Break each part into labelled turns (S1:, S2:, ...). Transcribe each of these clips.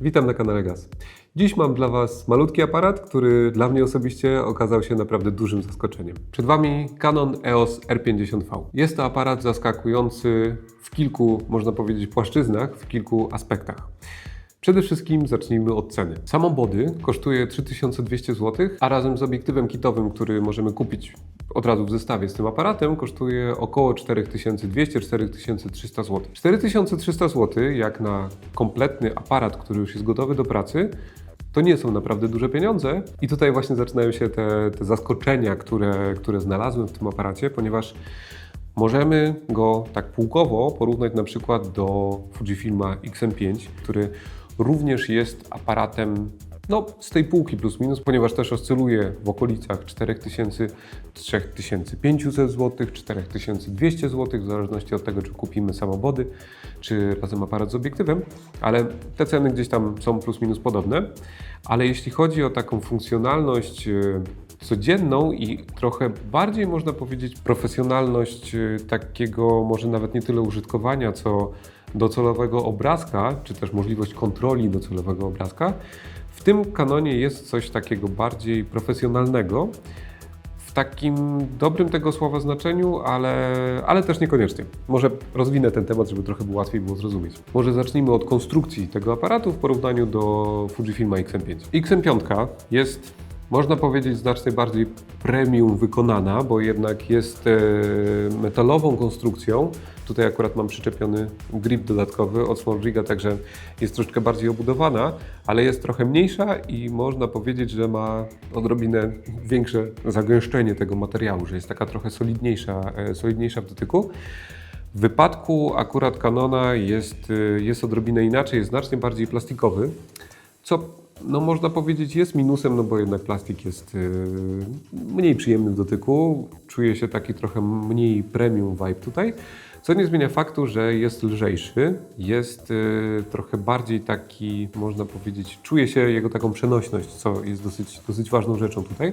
S1: Witam na kanale Gaz. Dziś mam dla Was malutki aparat, który dla mnie osobiście okazał się naprawdę dużym zaskoczeniem. Przed Wami Canon EOS R50V. Jest to aparat zaskakujący w kilku, można powiedzieć, płaszczyznach, w kilku aspektach. Przede wszystkim zacznijmy od ceny. Samo body kosztuje 3200 zł, a razem z obiektywem kitowym, który możemy kupić od razu w zestawie z tym aparatem, kosztuje około 4200-4300 zł. 4300 zł, jak na kompletny aparat, który już jest gotowy do pracy, to nie są naprawdę duże pieniądze. I tutaj właśnie zaczynają się te, te zaskoczenia, które, które znalazłem w tym aparacie, ponieważ Możemy go tak półkowo porównać na przykład do Fujifilma XM5, który również jest aparatem no, z tej półki plus minus, ponieważ też oscyluje w okolicach 4000, 3500 zł, 4200 zł, w zależności od tego, czy kupimy samobody, czy razem aparat z obiektywem, ale te ceny gdzieś tam są plus minus podobne. Ale jeśli chodzi o taką funkcjonalność e, codzienną i trochę bardziej można powiedzieć profesjonalność e, takiego może nawet nie tyle użytkowania, co docelowego obrazka, czy też możliwość kontroli docelowego obrazka. W tym kanonie jest coś takiego bardziej profesjonalnego, w takim dobrym tego słowa znaczeniu, ale, ale też niekoniecznie. Może rozwinę ten temat, żeby trochę było łatwiej było zrozumieć. Może zacznijmy od konstrukcji tego aparatu w porównaniu do Fujifilma XM5. XM5 jest można powiedzieć znacznie bardziej premium wykonana, bo jednak jest e, metalową konstrukcją. Tutaj akurat mam przyczepiony grip dodatkowy od Small Riga, także jest troszkę bardziej obudowana, ale jest trochę mniejsza i można powiedzieć, że ma odrobinę większe zagęszczenie tego materiału, że jest taka trochę solidniejsza, e, solidniejsza w dotyku. W wypadku akurat Canona jest, e, jest odrobinę inaczej, jest znacznie bardziej plastikowy, co no można powiedzieć jest minusem, no bo jednak plastik jest yy, mniej przyjemny w dotyku, czuje się taki trochę mniej premium vibe tutaj, co nie zmienia faktu, że jest lżejszy, jest yy, trochę bardziej taki, można powiedzieć, czuje się jego taką przenośność, co jest dosyć, dosyć ważną rzeczą tutaj.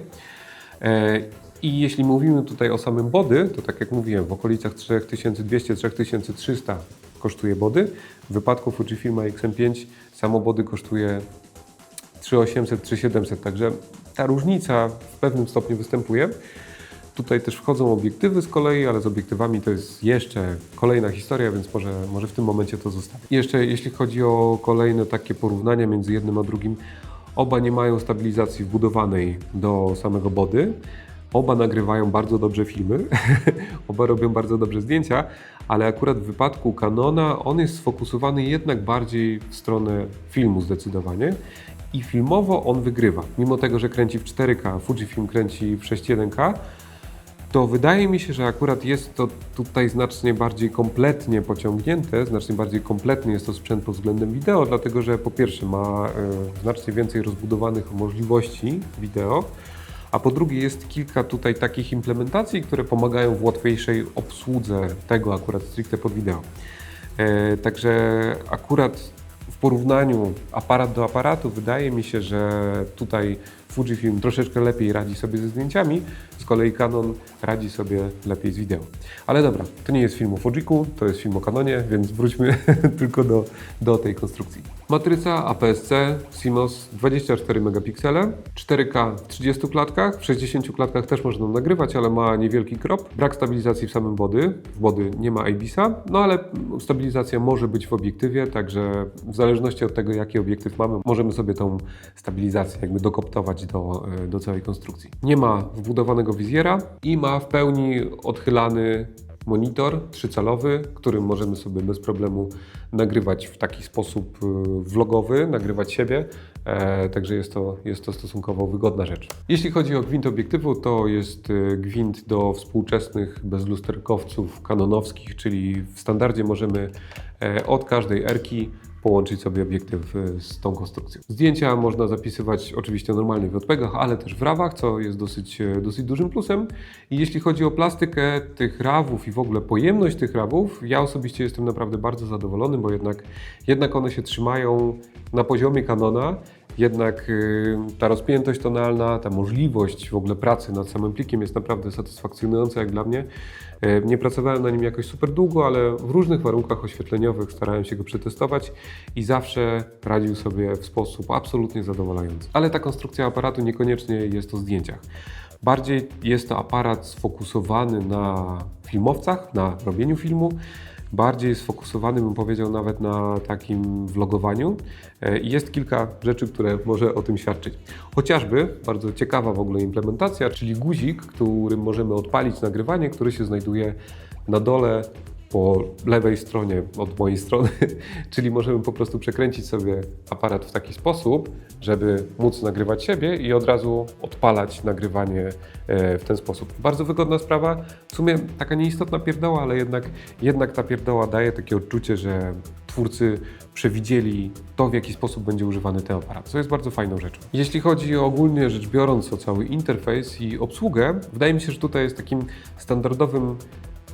S1: E, I jeśli mówimy tutaj o samym body, to tak jak mówiłem, w okolicach 3200-3300 kosztuje body. W wypadku Fujifilma XM5 samo body kosztuje 3800, 3700, także ta różnica w pewnym stopniu występuje. Tutaj też wchodzą obiektywy z kolei, ale z obiektywami to jest jeszcze kolejna historia, więc może, może w tym momencie to zostawię. Jeszcze jeśli chodzi o kolejne takie porównania między jednym a drugim, oba nie mają stabilizacji wbudowanej do samego body. Oba nagrywają bardzo dobrze filmy, oba robią bardzo dobrze zdjęcia, ale akurat w wypadku Canona on jest sfokusowany jednak bardziej w stronę filmu zdecydowanie i filmowo on wygrywa. Mimo tego, że kręci w 4K, Fujifilm kręci w 6.1K, to wydaje mi się, że akurat jest to tutaj znacznie bardziej kompletnie pociągnięte, znacznie bardziej kompletny jest to sprzęt pod względem wideo, dlatego że po pierwsze ma y, znacznie więcej rozbudowanych możliwości wideo, a po drugie jest kilka tutaj takich implementacji, które pomagają w łatwiejszej obsłudze tego akurat stricte pod wideo. E, także akurat w porównaniu aparat do aparatu wydaje mi się, że tutaj Fujifilm troszeczkę lepiej radzi sobie ze zdjęciami, z kolei Canon radzi sobie lepiej z wideo. Ale dobra, to nie jest film o Fujiku, to jest film o Canonie, więc wróćmy tylko do, do tej konstrukcji. Matryca APS-C CMOS 24 megapiksele, 4K w 30 klatkach, w 60 klatkach też można nagrywać, ale ma niewielki krop. Brak stabilizacji w samym body, w body nie ma IBIS-a, no ale stabilizacja może być w obiektywie, także w zależności od tego jaki obiektyw mamy, możemy sobie tą stabilizację jakby dokoptować do, do całej konstrukcji. Nie ma wbudowanego wizjera i ma w pełni odchylany monitor trzycalowy, którym możemy sobie bez problemu nagrywać w taki sposób y, vlogowy, nagrywać siebie, e, także jest to, jest to stosunkowo wygodna rzecz. Jeśli chodzi o gwint obiektywu, to jest y, gwint do współczesnych bezlusterkowców kanonowskich, czyli w standardzie możemy e, od każdej erki połączyć sobie obiektyw y, z tą konstrukcją. Zdjęcia można zapisywać oczywiście normalnie w JPEGach, ale też w RAWach, co jest dosyć, e, dosyć dużym plusem. I jeśli chodzi o plastykę tych RAWów i w ogóle pojemność tych RAWów, ja osobiście jestem naprawdę bardzo zadowolony, bo jednak, jednak one się trzymają na poziomie Canona. Jednak y, ta rozpiętość tonalna, ta możliwość w ogóle pracy nad samym plikiem jest naprawdę satysfakcjonująca jak dla mnie. Y, Nie pracowałem na nim jakoś super długo, ale w różnych warunkach oświetleniowych starałem się go przetestować i zawsze radził sobie w sposób absolutnie zadowalający. Ale ta konstrukcja aparatu niekoniecznie jest o zdjęciach. Bardziej jest to aparat sfokusowany na filmowcach, na robieniu filmu. Bardziej sfokusowany, bym powiedział, nawet na takim vlogowaniu. E, jest kilka rzeczy, które może o tym świadczyć. Chociażby bardzo ciekawa w ogóle implementacja, czyli guzik, którym możemy odpalić nagrywanie, który się znajduje na dole po lewej stronie od mojej strony, czyli możemy po prostu przekręcić sobie aparat w taki sposób, żeby móc nagrywać siebie i od razu odpalać nagrywanie e, w ten sposób. Bardzo wygodna sprawa, w sumie taka nieistotna pierdoła, ale jednak, jednak ta pierdoła daje takie odczucie, że twórcy przewidzieli to, w jaki sposób będzie używany ten aparat, co jest bardzo fajną rzeczą. Jeśli chodzi ogólnie rzecz biorąc o cały interfejs i obsługę, wydaje mi się, że tutaj jest takim standardowym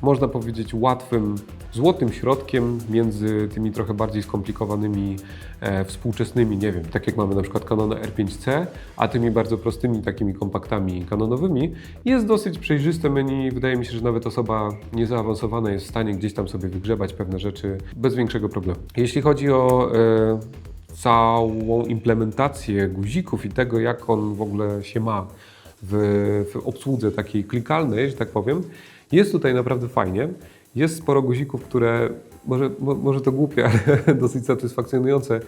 S1: można powiedzieć, łatwym, złotym środkiem między tymi trochę bardziej skomplikowanymi e, współczesnymi, nie wiem, tak jak mamy na przykład Canona R5C, a tymi bardzo prostymi takimi kompaktami kanonowymi. Jest dosyć przejrzyste menu, wydaje mi się, że nawet osoba niezaawansowana jest w stanie gdzieś tam sobie wygrzebać pewne rzeczy bez większego problemu. Jeśli chodzi o e, całą implementację guzików i tego, jak on w ogóle się ma w, w obsłudze takiej klikalnej, że tak powiem, jest tutaj naprawdę fajnie. Jest sporo guzików, które, może, mo, może to głupie, ale dosyć satysfakcjonujące,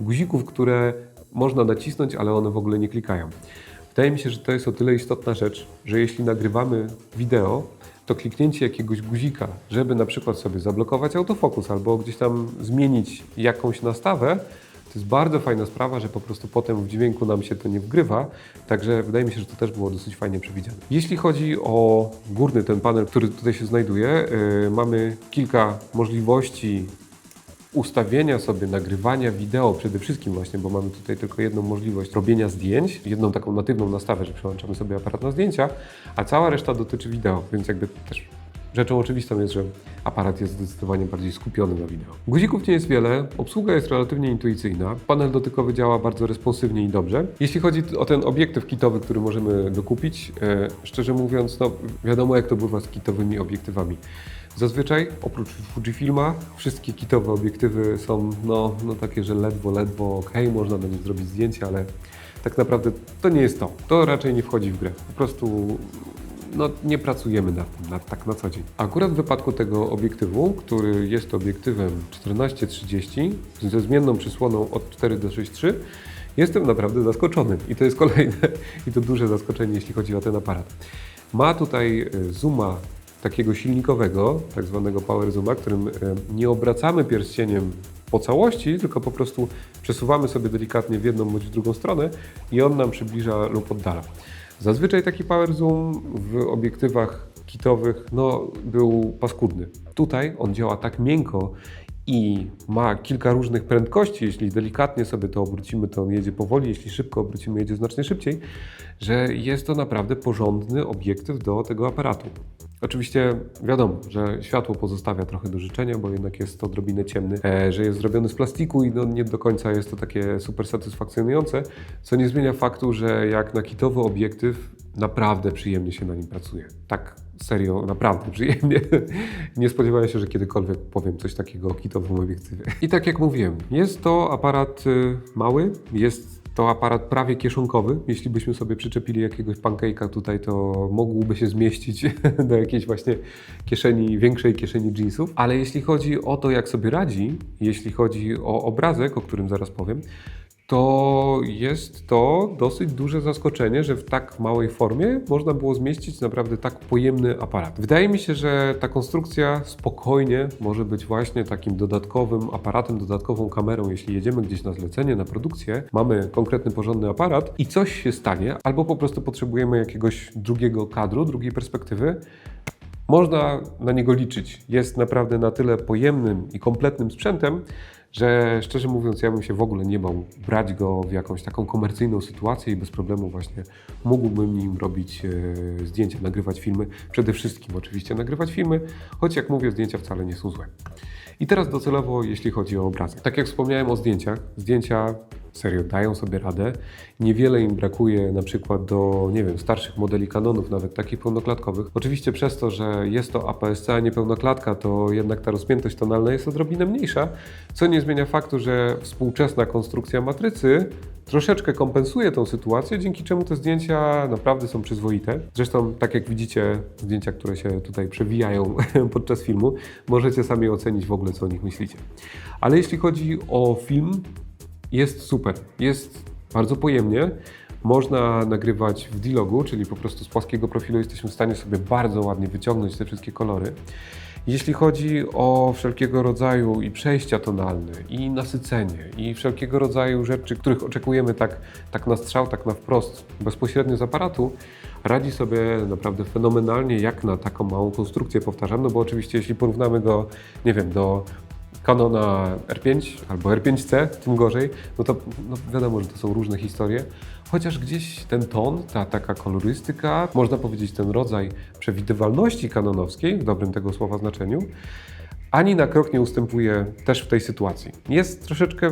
S1: guzików, które można nacisnąć, ale one w ogóle nie klikają. Wydaje mi się, że to jest o tyle istotna rzecz, że jeśli nagrywamy wideo, to kliknięcie jakiegoś guzika, żeby na przykład sobie zablokować autofokus albo gdzieś tam zmienić jakąś nastawę, jest bardzo fajna sprawa, że po prostu potem w dźwięku nam się to nie wgrywa, także wydaje mi się, że to też było dosyć fajnie przewidziane. Jeśli chodzi o górny ten panel, który tutaj się znajduje, yy, mamy kilka możliwości ustawienia sobie nagrywania wideo przede wszystkim właśnie, bo mamy tutaj tylko jedną możliwość robienia zdjęć, jedną taką natywną nastawę, że przełączamy sobie aparat na zdjęcia, a cała reszta dotyczy wideo, więc jakby też Rzeczą oczywistą jest, że aparat jest zdecydowanie bardziej skupiony na wideo. Guzików nie jest wiele, obsługa jest relatywnie intuicyjna, panel dotykowy działa bardzo responsywnie i dobrze. Jeśli chodzi o ten obiektyw kitowy, który możemy dokupić, e, szczerze mówiąc, no wiadomo jak to bywa z kitowymi obiektywami. Zazwyczaj, oprócz Fujifilma, wszystkie kitowe obiektywy są no, no takie, że ledwo, ledwo ok, można na nich zrobić zdjęcie, ale tak naprawdę to nie jest to. To raczej nie wchodzi w grę. Po prostu no, nie pracujemy nad tym na, tak na co dzień. Akurat w wypadku tego obiektywu, który jest obiektywem 14-30 ze zmienną przysłoną od 4 do 6,3, jestem naprawdę zaskoczony. I to jest kolejne i to duże zaskoczenie, jeśli chodzi o ten aparat. Ma tutaj e, zooma takiego silnikowego, tak zwanego power zooma, którym e, nie obracamy pierścieniem po całości, tylko po prostu przesuwamy sobie delikatnie w jedną bądź w drugą stronę i on nam przybliża lub oddala. Zazwyczaj taki power zoom w obiektywach kitowych no, był paskudny. Tutaj on działa tak miękko i ma kilka różnych prędkości. Jeśli delikatnie sobie to obrócimy, to on jedzie powoli, jeśli szybko obrócimy, jedzie znacznie szybciej, że jest to naprawdę porządny obiektyw do tego aparatu. Oczywiście wiadomo, że światło pozostawia trochę do życzenia, bo jednak jest to odrobinę ciemny, e, że jest zrobiony z plastiku i no nie do końca jest to takie super satysfakcjonujące, co nie zmienia faktu, że jak na kitowy obiektyw naprawdę przyjemnie się na nim pracuje. Tak serio, naprawdę przyjemnie. Nie spodziewałem się, że kiedykolwiek powiem coś takiego o kitowym obiektywie. I tak jak mówiłem, jest to aparat y, mały, jest to aparat prawie kieszonkowy. Jeśli byśmy sobie przyczepili jakiegoś pancake'a tutaj, to mógłby się zmieścić do jakiejś właśnie kieszeni, większej kieszeni jeansów. Ale jeśli chodzi o to, jak sobie radzi, jeśli chodzi o obrazek, o którym zaraz powiem, to jest to dosyć duże zaskoczenie, że w tak małej formie można było zmieścić naprawdę tak pojemny aparat. Wydaje mi się, że ta konstrukcja spokojnie może być właśnie takim dodatkowym aparatem, dodatkową kamerą, jeśli jedziemy gdzieś na zlecenie, na produkcję, mamy konkretny, porządny aparat i coś się stanie, albo po prostu potrzebujemy jakiegoś drugiego kadru, drugiej perspektywy, można na niego liczyć. Jest naprawdę na tyle pojemnym i kompletnym sprzętem, że szczerze mówiąc, ja bym się w ogóle nie bał brać go w jakąś taką komercyjną sytuację i bez problemu właśnie mógłbym nim robić e, zdjęcia, nagrywać filmy. Przede wszystkim oczywiście nagrywać filmy, choć jak mówię, zdjęcia wcale nie są złe. I teraz docelowo, jeśli chodzi o obrazek. Tak jak wspomniałem o zdjęciach, zdjęcia serio dają sobie radę. Niewiele im brakuje na przykład do, nie wiem, starszych modeli Canonów, nawet takich pełnoklatkowych. Oczywiście przez to, że jest to APS-C, a nie pełnoklatka, to jednak ta rozpiętość tonalna jest odrobinę mniejsza, co nie zmienia faktu, że współczesna konstrukcja matrycy troszeczkę kompensuje tą sytuację, dzięki czemu te zdjęcia naprawdę są przyzwoite. Zresztą, tak jak widzicie, zdjęcia, które się tutaj przewijają podczas filmu, możecie sami ocenić w ogóle, co o nich myślicie. Ale jeśli chodzi o film, jest super. Jest bardzo pojemnie. Można nagrywać w D-Logu, czyli po prostu z płaskiego profilu jesteśmy w stanie sobie bardzo ładnie wyciągnąć te wszystkie kolory. Jeśli chodzi o wszelkiego rodzaju i przejścia tonalne, i nasycenie, i wszelkiego rodzaju rzeczy, których oczekujemy tak, tak na strzał, tak na wprost, bezpośrednio z aparatu, radzi sobie naprawdę fenomenalnie, jak na taką małą konstrukcję, powtarzam, no bo oczywiście jeśli porównamy go, nie wiem, do Canona R5 albo R5C, tym gorzej, no to no wiadomo, że to są różne historie. Chociaż gdzieś ten ton, ta taka kolorystyka, można powiedzieć ten rodzaj przewidywalności kanonowskiej, w dobrym tego słowa znaczeniu, ani na krok nie ustępuje też w tej sytuacji. Jest troszeczkę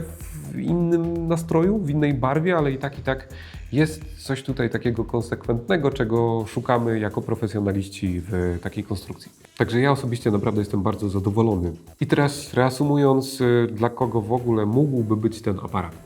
S1: w innym nastroju, w innej barwie, ale i tak, i tak jest coś tutaj takiego konsekwentnego, czego szukamy jako profesjonaliści w takiej konstrukcji. Także ja osobiście naprawdę jestem bardzo zadowolony. I teraz reasumując, y, dla kogo w ogóle mógłby być ten aparat.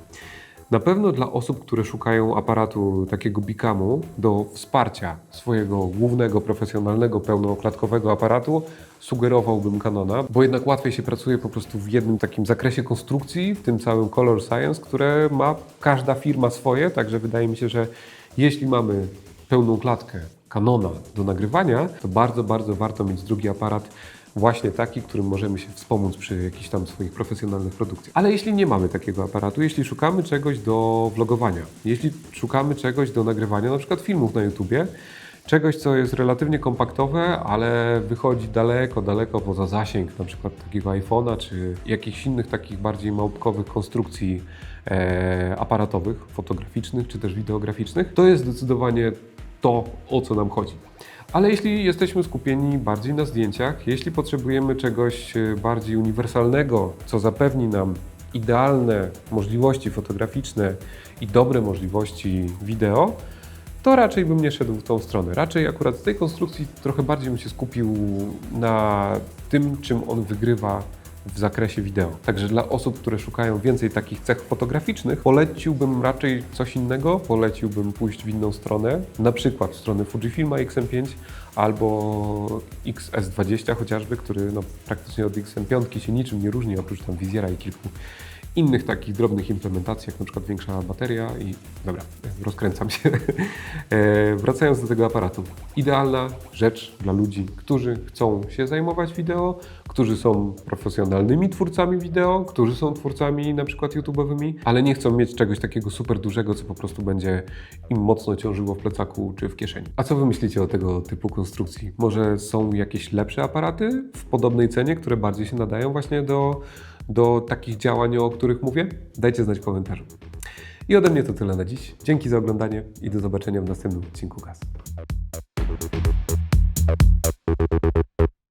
S1: Na pewno dla osób, które szukają aparatu takiego Bicamu do wsparcia swojego głównego, profesjonalnego, pełnoklatkowego aparatu, sugerowałbym Canona, bo jednak łatwiej się pracuje po prostu w jednym takim zakresie konstrukcji, w tym całym Color Science, które ma każda firma swoje, także wydaje mi się, że jeśli mamy pełną klatkę Canona do nagrywania, to bardzo, bardzo warto mieć drugi aparat właśnie taki, którym możemy się wspomóc przy jakichś tam swoich profesjonalnych produkcjach. Ale jeśli nie mamy takiego aparatu, jeśli szukamy czegoś do vlogowania, jeśli szukamy czegoś do nagrywania na przykład filmów na YouTubie, czegoś, co jest relatywnie kompaktowe, ale wychodzi daleko, daleko poza zasięg na przykład takiego iPhone'a, czy jakichś innych takich bardziej małpkowych konstrukcji e, aparatowych, fotograficznych, czy też wideograficznych, to jest zdecydowanie to, o co nam chodzi. Ale jeśli jesteśmy skupieni bardziej na zdjęciach, jeśli potrzebujemy czegoś e, bardziej uniwersalnego, co zapewni nam idealne możliwości fotograficzne i dobre możliwości wideo, to raczej bym nie szedł w tą stronę. Raczej akurat z tej konstrukcji trochę bardziej bym się skupił na tym, czym on wygrywa w zakresie wideo. Także dla osób, które szukają więcej takich cech fotograficznych, poleciłbym raczej coś innego, poleciłbym pójść w inną stronę, na przykład w stronę Fujifilma XM5 albo XS20 chociażby, który no, praktycznie od XM5 się niczym nie różni, oprócz tam wizjera i kilku innych takich drobnych implementacji, jak na przykład większa bateria i dobra, rozkręcam się. E, Wracając do tego aparatu. Idealna rzecz dla ludzi, którzy chcą się zajmować wideo, którzy są profesjonalnymi twórcami wideo, którzy są twórcami na przykład YouTube'owymi, ale nie chcą mieć czegoś takiego super dużego, co po prostu będzie im mocno ciążyło w plecaku czy w kieszeni. A co wy myślicie o tego typu konstrukcji? Może są jakieś lepsze aparaty w podobnej cenie, które bardziej się nadają właśnie do, do takich działań, o których mówię? Dajcie znać w komentarzu. I ode mnie to tyle na dziś. Dzięki za oglądanie i do zobaczenia w następnym odcinku KAS.